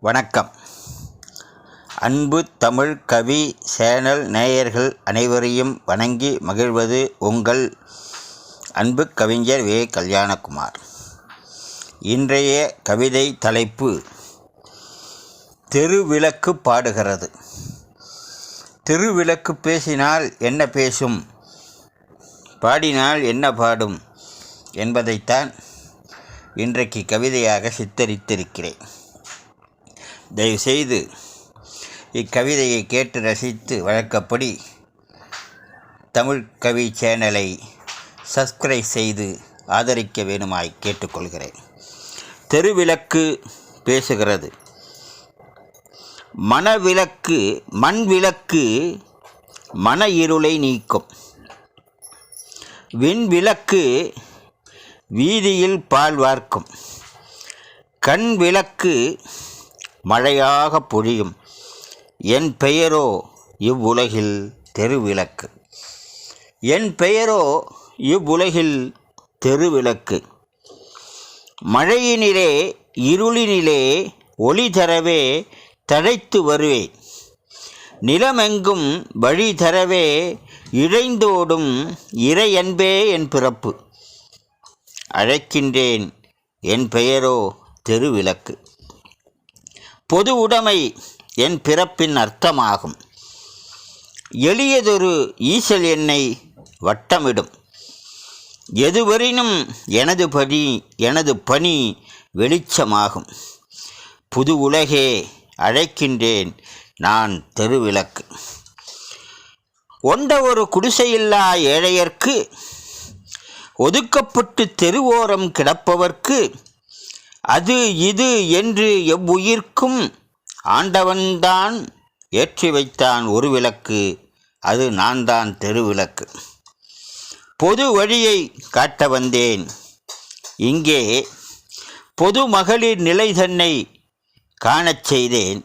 வணக்கம். அன்பு தமிழ் கவி சேனல் நேயர்கள் அனைவரையும் வணங்கி மகிழ்வது உங்கள் அன்பு கவிஞர் வே. கல்யாணகுமார். இன்றைய கவிதை தலைப்பு தெருவிளக்கு பாடுகிறது. திருவிளக்கு பேசினால் என்ன பேசும்? பாடினால் என்ன பாடும்? என்பதைத்தான் இன்றைக்கு கவிதையாக சித்தரித்திருக்கிறேன். தயவுசெய்து இக்கவிதையை கேட்டு ரசித்து வழக்கப்படி தமிழ் கவி சேனலை சப்ஸ்கிரைப் செய்து ஆதரிக்க வேணுமாய் கேட்டுக்கொள்கிறேன். தெருவிளக்கு பேசுகிறது. மனவிளக்கு மண் விளக்கு மன இருளை நீக்கும். விண்விளக்கு வீதியில் பால் வார்க்கும். கண் விளக்கு மழையாக பொழியும். என் பெயரோ இவ்வுலகில் தெருவிளக்கு. என் பெயரோ இவ்வுலகில் தெருவிளக்கு. மழையினிலே இருளினிலே ஒளி தரவே தழைத்து வருவேன். நிலமெங்கும் வழி தரவே இழைந்தோடும் இறையன்பே என் பிறப்பு. அழைக்கின்றேன். என் பெயரோ தெருவிளக்கு. பொது உடைமை என் பிறப்பின் அர்த்தமாகும். எளியதொரு ஈசல் என்னை வட்டமிடும். எதுவரினும் எனது பணி எனது பணி வெளிச்சமாகும். புது உலகே அழைக்கின்றேன் நான் தெருவிளக்கு. ஒண்ட ஒரு குடிசையில்லா ஏழையர்க்கு ஒதுக்கப்பட்டு தெருவோரம் கிடப்பவர்க்கு அது இது என்று எவ்வுயிர்க்கும் ஆண்டவன்தான் ஏற்றி வைத்தான் ஒரு விளக்கு அது நான் தான் தெருவிளக்கு பொது வழியை காட்ட வந்தேன். இங்கே பொது மகளிர் நிலை தன்னை காணச் செய்தேன்.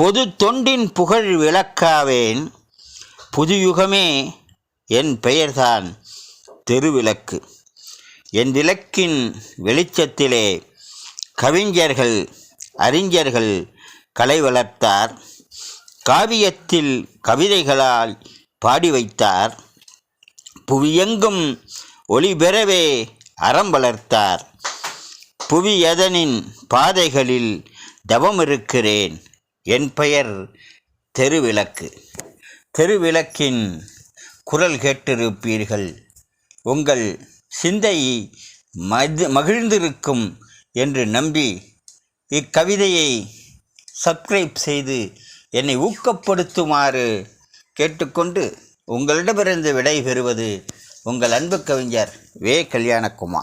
பொது தொண்டின் புகழ் விளக்காவேன். புதுயுகமே என் பெயர்தான். தெருவிளக்கு. என் விளக்கின் வெளிச்சத்திலே கவிஞர்கள் அறிஞர்கள் கலை வளர்த்தார். காவியத்தில் கவிதைகளால் பாடி வைத்தார். புவியெங்கும் ஒளி பெறவே அறம் வளர்த்தார். புவி எதனின் பாதைகளில் தவம் இருக்கிறேன்? என் பெயர் தெருவிளக்கு. தெருவிளக்கின் குரல் கேட்டிருப்பீர்கள். உங்கள் சிந்தை மது மகிழ்ந்திருக்கும் என்று நம்பி இக்கவிதையை சப்ஸ்கிரைப் செய்து என்னை ஊக்கப்படுத்துமாறு கேட்டுக்கொண்டு உங்களிடமிருந்து விடை பெறுவது உங்கள் அன்பு கவிஞர் வே கல்யாணகுமார்.